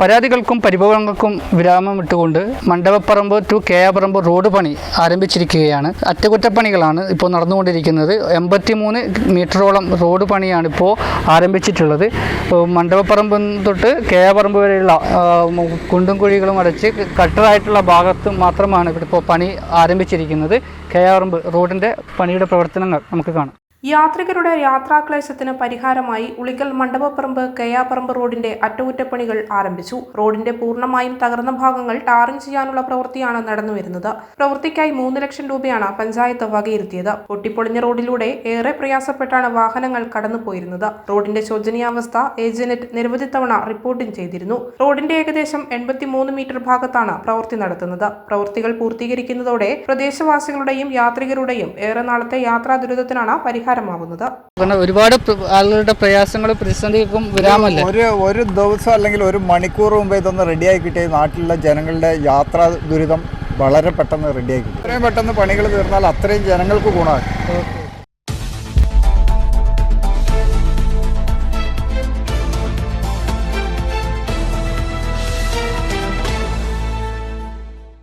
പരാതികൾക്കും പരിഭവങ്ങൾക്കും വിരാമം ഇട്ടുകൊണ്ട് Mandapaparambu to കേയാപറമ്പ് road പണി ആരംഭിച്ചിരിക്കുകയാണ്. അറ്റകുറ്റപ്പണികളാണ് ഇപ്പോൾ നടന്നുകൊണ്ടിരിക്കുന്നത്. എൺപത്തിമൂന്ന് മീറ്ററോളം റോഡ് പണിയാണ് ഇപ്പോൾ ആരംഭിച്ചിട്ടുള്ളത്. മണ്ഡപപ്പറമ്പ് തൊട്ട് കേയാപറമ്പ് വരെയുള്ള കുണ്ടും കുഴികളും അടച്ച് കട്ടറായിട്ടുള്ള ഭാഗത്ത് മാത്രമാണ് ഇപ്പോൾ പണി ആരംഭിച്ചിരിക്കുന്നത്. കേയാപറമ്പ് റോഡിന്റെ പണിയുടെ പ്രവർത്തനങ്ങൾ നമുക്ക് കാണാം. യാത്രികരുടെ യാത്രാക്ലേശത്തിന് പരിഹാരമായി ഉളിക്കൽ മണ്ഡപപ്പറമ്പ് കെയാപ്പറമ്പ് റോഡിന്റെ അറ്റകുറ്റപ്പണികൾ ആരംഭിച്ചു. റോഡിന്റെ പൂർണമായും തകർന്ന ഭാഗങ്ങൾ ടാറിംഗ് ചെയ്യാനുള്ള പ്രവൃത്തിയാണ് നടന്നുവരുന്നത്. പ്രവൃത്തിക്കായി മൂന്ന് ലക്ഷം രൂപയാണ് പഞ്ചായത്ത് വകയിരുത്തിയത്. പൊട്ടിപ്പൊളിഞ്ഞ റോഡിലൂടെ ഏറെ പ്രയാസപ്പെട്ടാണ് വാഹനങ്ങൾ കടന്നുപോയിരുന്നത്. റോഡിന്റെ ശോചനീയാവസ്ഥ ഏജനറ്റ് നിരവധി തവണ റിപ്പോർട്ടിംഗ് ചെയ്തിരുന്നു. റോഡിന്റെ ഏകദേശം എൺപത്തിമൂന്ന് മീറ്റർ ഭാഗത്താണ് പ്രവൃത്തി നടത്തുന്നത്. പ്രവൃത്തികൾ പൂർത്തീകരിക്കുന്നതോടെ പ്രദേശവാസികളുടെയും യാത്രികരുടെയും ഏറെ നാളത്തെ യാത്രാ ദുരിതത്തിനാണ് പരിഹാരമാകുന്നത് കാരണം ഒരുപാട് ആളുകളുടെ പ്രയാസങ്ങളും പ്രതിസന്ധികൾക്കും വരാമല്ലോ ഒരു ഒരു ദിവസം അല്ലെങ്കിൽ ഒരു മണിക്കൂർ മുമ്പ് ഇതൊന്ന് റെഡിയായി കിട്ടിയ നാട്ടിലുള്ള ജനങ്ങളുടെ യാത്രാ ദുരിതം വളരെ പെട്ടെന്ന് റെഡിയായി കിട്ടും. അത്രയും പെട്ടെന്ന് പണികൾ തീർന്നാൽ അത്രയും ജനങ്ങൾക്ക് ഗുണമാണ്